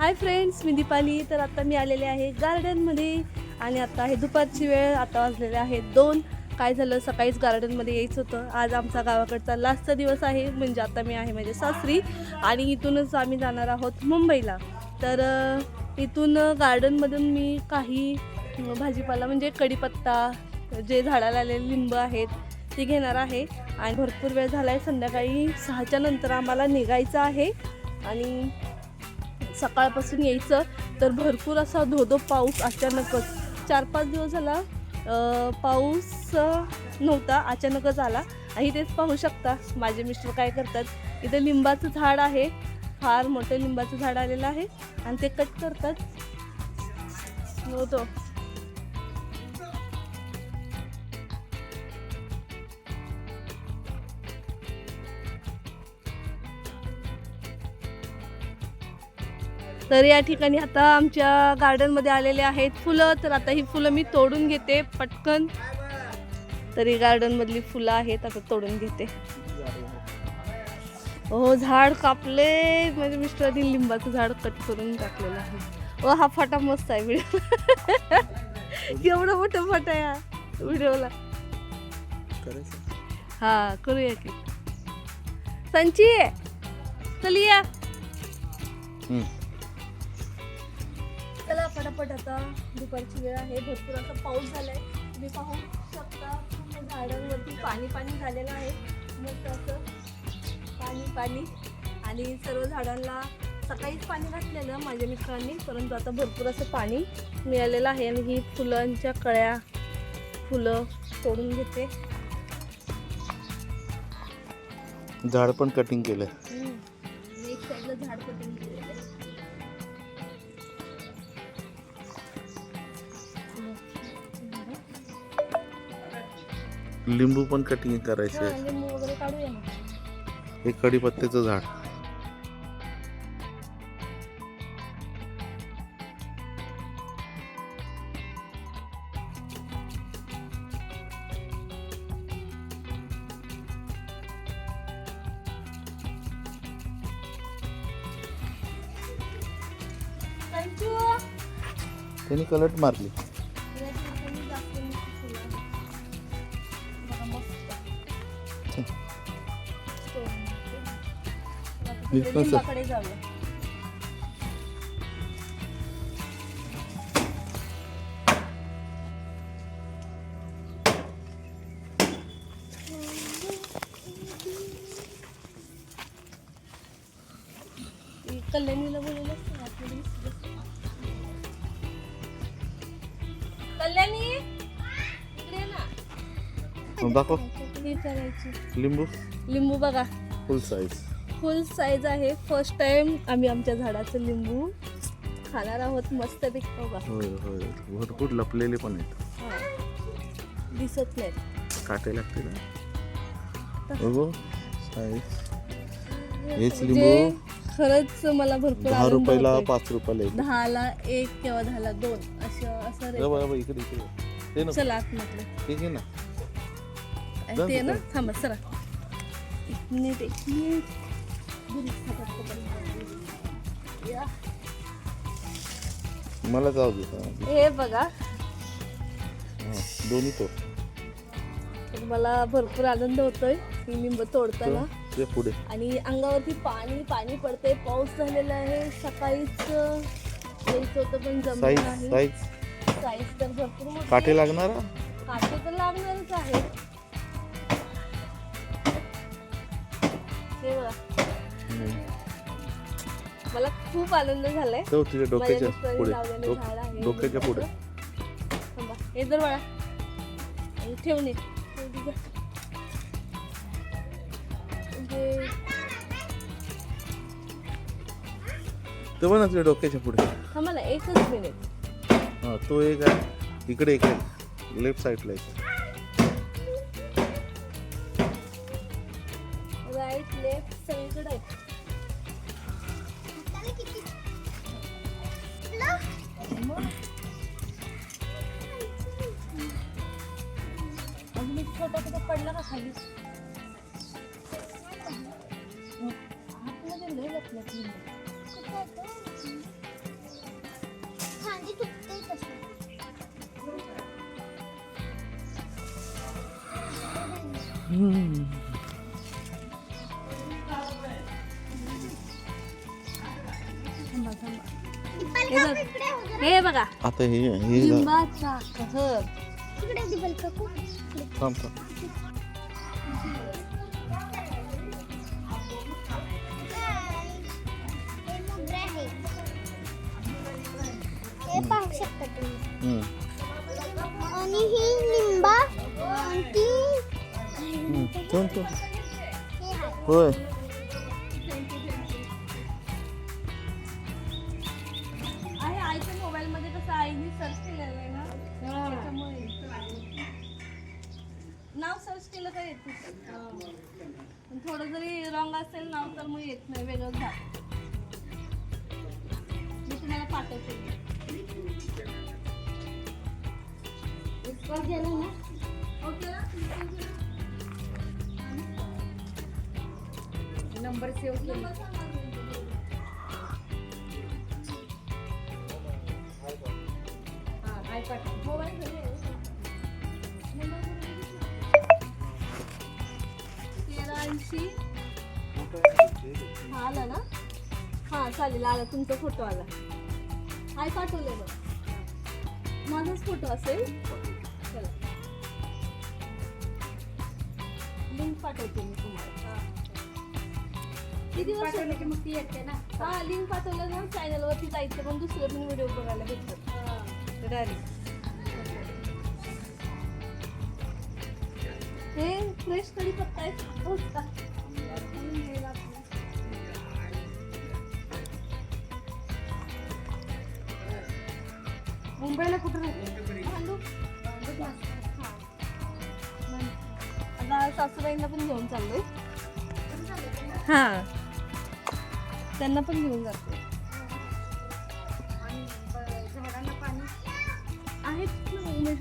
Hi friends मी दीपाली. तर आता मी आलेले आहे गार्डनमध्ये आणि आता आहे दुपारची वेळ आता वाजलेले आहेत दोन. काय झालं? सकाळीच गार्डनमध्ये यायचं होतं. आज आमचा गावाकडचा लास्टचा दिवस आहे. म्हणजे आता मी आहे माझ्या सासरी. आणि इथूनच आम्ही जाणार आहोत मुंबईला. तर इथून गार्डनमधून मी काही भाजीपाला म्हणजे कढीपत्ता जे झाडाला आलेले लिंब आहेत ती घेणार आहे. आणि भरपूर वेळ झाला आहे संध्याकाळी सहाच्या नंतर आम्हाला निघायचं आहे. आणि सकाळपासून यायचं तर भरपूर असा धोधो पाऊस अचानकच. चार पाच दिवस झाला पाऊस नव्हता अचानकच आला. आणि तेच पाहू शकता माझे मिस्टर काय करतात इथे लिंबाचं झाड आहे फार मोठं लिंबाचं झाड आलेलं आहे. आणि ते कट करतात. हो नव्हतं तर या ठिकाणी आता आमच्या गार्डनमध्ये आलेले आहेत फुलं. तर आता ही फुलं मी तोडून घेते पटकन. तरी गार्डनमधली फुलं आहेत आता तोडून घेते. हो झाड कापले. म्हणजे मिस्टरांनी लिंबाचं झाड कट करून टाकलेलं आहे. ओ हा फाटा मस्त आहे व्हिडिओ एवढा मोठा फाटा या व्हिडिओला हा करूया की. संची चलिया चला पटापट आता दुपारची वेळ आहे. भरपूर असा पाऊस झालाय. तुम्ही पाहू शकता पूर्ण झाडांवरती पाणी पाणी झालेलं आहे. मस्त असं पाणी पाणी. आणि सर्व झाडांना सकाळीच पाणी घातलेलं माझ्या मित्रांनी परंतु आता भरपूर असं पाणी मिळालेलं आहे. आणि ही फुलांच्या कळ्या फुलं तोडून घेते. झाड पण कटिंग साईडला झाड कटिंग लिंबू पण कटिंग करायचे. हा, आहे लिंबू वगैरे काढूया. ना हे कडीपत्त्याचं झाड. त्यांनी कलट मारली. पण सर- लिंबाकडे जाऊया ती कल्याणीला बोलवलं असतं ना, आपल्याला विसरलं. कल्याणी इकडे ये ना. मग दाखव. करायची लिंबू. लिंबू बघा. फुल साईज फुल साईज आहे. फर्स्ट टाइम आम्ही आमच्या झाडाचं लिंबू खाणार आहोत मस्त पैकी बघा होय होय. भरपूर लपलेले पण आहेत. हा. दिसत नाही काटे लागते ना बघू. साईज. हेच म्हणजे लिंबू. खरंच मला भरपूर दहा आनंद रुपयाला होतोय. पाच रुपयाला एक. दहाला एक किंवा दहाला दोन. असं असं rate. बाबा, इकडे इकडे. ते नको चला आतमध्ये हे घे ना. ते ना. थांबा सरा एक मिनिट एक मिनिट. मला जाऊ दे हा, बघा. दोन्ही तो. तर मला भरपूर आनंद होतोय. लिंब तोडताना. ते पुढे. आणि अंगावरती पाणी पाणी पडतंय. पाऊस झालेला आहे. सकाळीच यायचं होतं पण जमलं साईज नाही. साईज. साईज तर भरपूर मोठी काटे. लागणार? काटे तर लागणारच आहे हे बघा. मला खूप आनंद झालाय. तो तुझ्या माझ्या डोक्याच्या मिस्टरांनी पुढे. लावलेलं डोक- झाड आहे. डोक्याच्या पुढे. थांबा. हे जर बाळा. आणि ठेवून ये ठेव. म्हणजे ते बघ ना तुझ्या डोक्याच्या पुढे. थांबा ना एकच मिनिट हा तो एक आहे. इकडे एक आहे. लेफ्ट साईडला एक राईट लेफ्ट सगळीकडे आहे. छोटा कुठं पडला का खाली? आतमध्ये लय लपलं की. खांदी हे बघा. आता हे हे लिंबाचा कहर थांब थांब हे पाहू शकता तुम्ही हम्म. आणि ही लिंबा आणि ती हम्म. ठेवून ठेव हे आहे. होय थोडं जरी रॉंग असेल नाव तर मग येत नाही. वेगळं झालं मी तुम्हाला पाठवते. ओके ना? नंबर सेव्ह केला. हा आला ना? हा चालेल आला. तुमचा फोटो आला. हाय पाठवले बघ. माझाच फोटो असेल? चला. लिंक पाठवते मी तुम्हाला. किती वर्ष पाठवलं की मग ती येते ना. हा लिंक पाठवलं ना चॅनल वरती जायचं पण दुसरे पण व्हिडिओ बघायला भेटतात हे. फ्रेश कढी पत्ता आहे. का? मुंबईला कुठं राहते? हा. आता सासूबाईंना पण घेऊन चाललोय. हा. त्यांना पण घेऊन जाते. आहेत ना उमेश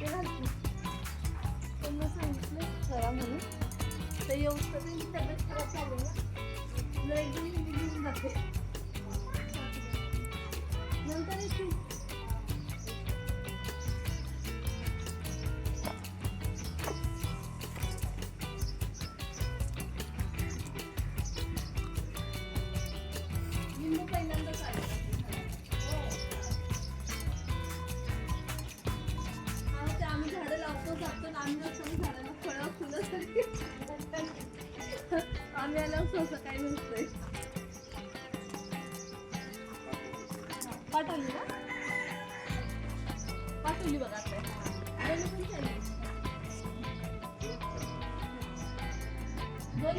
ते घालतील. त्यांना सांगितलं. करा म्हणून. तर त्यांची तब्येत खराब झाली ना. घेऊन जाते. आम्ही आलो असं जातो आणि पाठवली ना? पाठवली बघा. दोन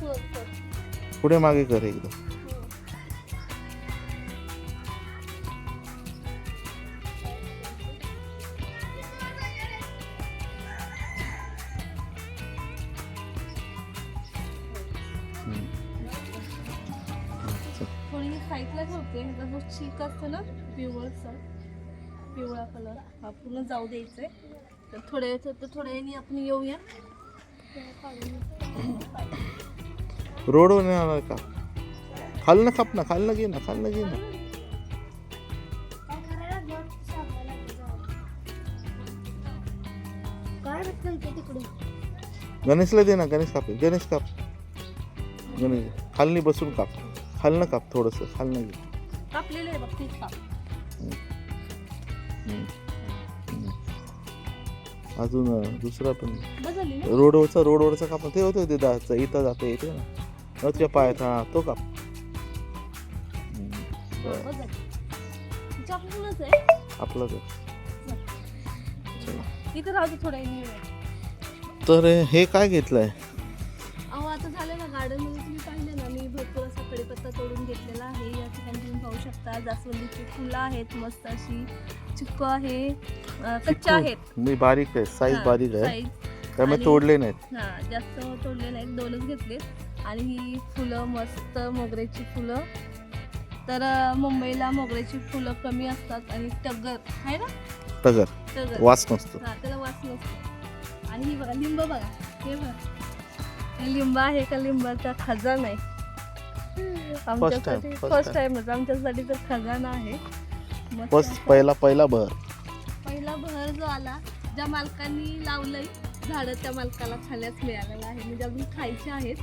फळ पुढे मागे कर एकदा चीक असतो ना पिवळसर पिवळा कलर हा पूर्ण जाऊ द्यायचा आहे तर थोड्या वेळ तर थोड्या वेळाने आपण येऊया. रोडवर नाही आला का? खालनं काप ना खालनं घे ना खालनं घे ना. गणेशला दे ना गणेश काप गणेश काप. गणेश खालनी बसून काप. खालनं काप थोडंसं खालनं घे. कापलेलं आहे बघ तीच काप. अजून अं, दुसरा पण. बदलली ना? रोडवरचा रोडवरचा काप ते होतं ते जायचं इथं जाते इथे ना. मग तुझ्या पायात हा तो काप. हम्म. बरं. तिच्या आहे. आपलं चला. इथं राहतो येऊया तर हे काय घेतलंय? जास्वंदीची फुलं आहेत मस्त अशी चिक्कू आहे अं, कच्च्या आहेत. मी बारीक आहे साईज हा, बारीक आहे size. त्यामुळे आणि- तोडले नाहीत. हा जास्त तोडले नाहीत दोनच घेतलेत आणि ही फुलं मस्त मोगऱ्याची फुलं. तर अं, मुंबईला मोगऱ्याची फुलं कमी असतात आणि टगर आहे ना? टगर. टगर. वास नसतो. हा त्याला वास नसतो. आणि ही बघा लिंब बघा हे बघा. हे लिंब आहे का लिंबाचा खजाना आहे आमच्यासाठी first फर्स्ट time. टाइमच आमच्यासाठी तर खजाना आहे. बस असा पहिला पहिला भर. पहिला बहर जो आला ज्या मालकांनी लावलंय झाडं त्या मालकाला खाण्यास मिळालेलं आहे. म्हणजे अजून खायचे आहेत.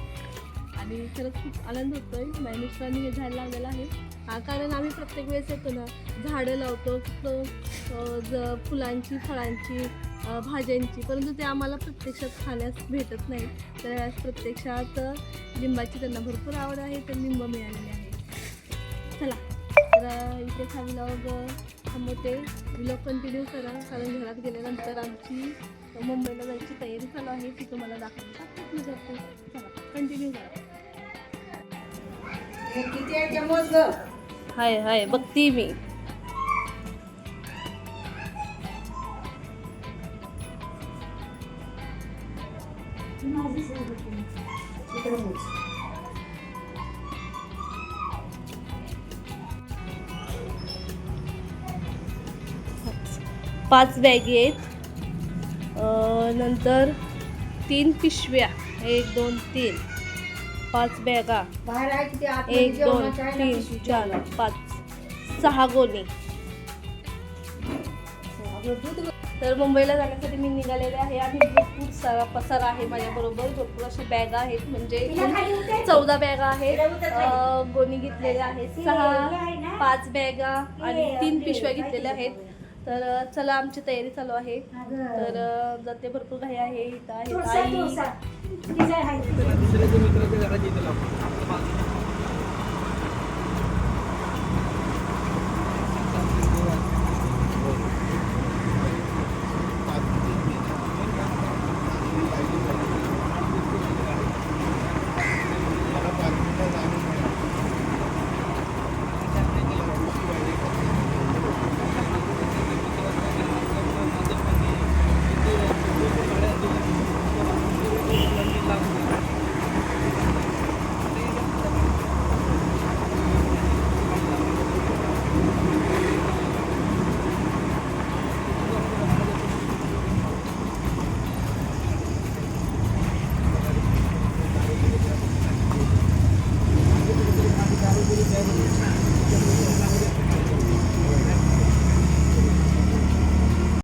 आणि खरंच खूप आनंद होतोय. मिस्टरांनी हे झाड लावलेलं आहे. हा, कारण आम्ही प्रत्येक वेळेस येतो ना झाडं लावतो. अं, ज फुलांची फळांची भाज्यांची. परंतु ते आम्हाला प्रत्यक्षात खाण्यास भेटत नाही. तर प्रत्यक्षात लिंबाची त्यांना भरपूर आवड आहे तर लिंब मिळालेले आहे. चला तर इथे हा विलॉग थांबवते विलॉग कंटिन्यू करा कारण घरात गेल्यानंतर आमची मुंबईला जायची तयारी चालू आहे ती तुम्हाला दाखवण्याचा प्रयत्न करते चला कंटिन्यू करा. हे हाय हाय बघती मी. मोज. पाच बॅगी आहेत. नंतर तीन पिशव्या. एक दोन तीन. पाच बॅगा. एक दोन तीन चार. पाच सहा गोणी. तर मुंबईला जाण्यासाठी मी निघालेले आहे भरपूर सारा पसारा आहे माझ्याबरोबर. भरपूर अशा बॅगा आहेत. म्हणजे चौदा बॅगा आहेत. गोणी घेतलेल्या आहेत. सहा पाच बॅगा आणि तीन पिशव्या घेतलेल्या आहेत. तर चला आमची तयारी चालू आहे. तर जाते भरपूर घाई आहे. इथं आहे आई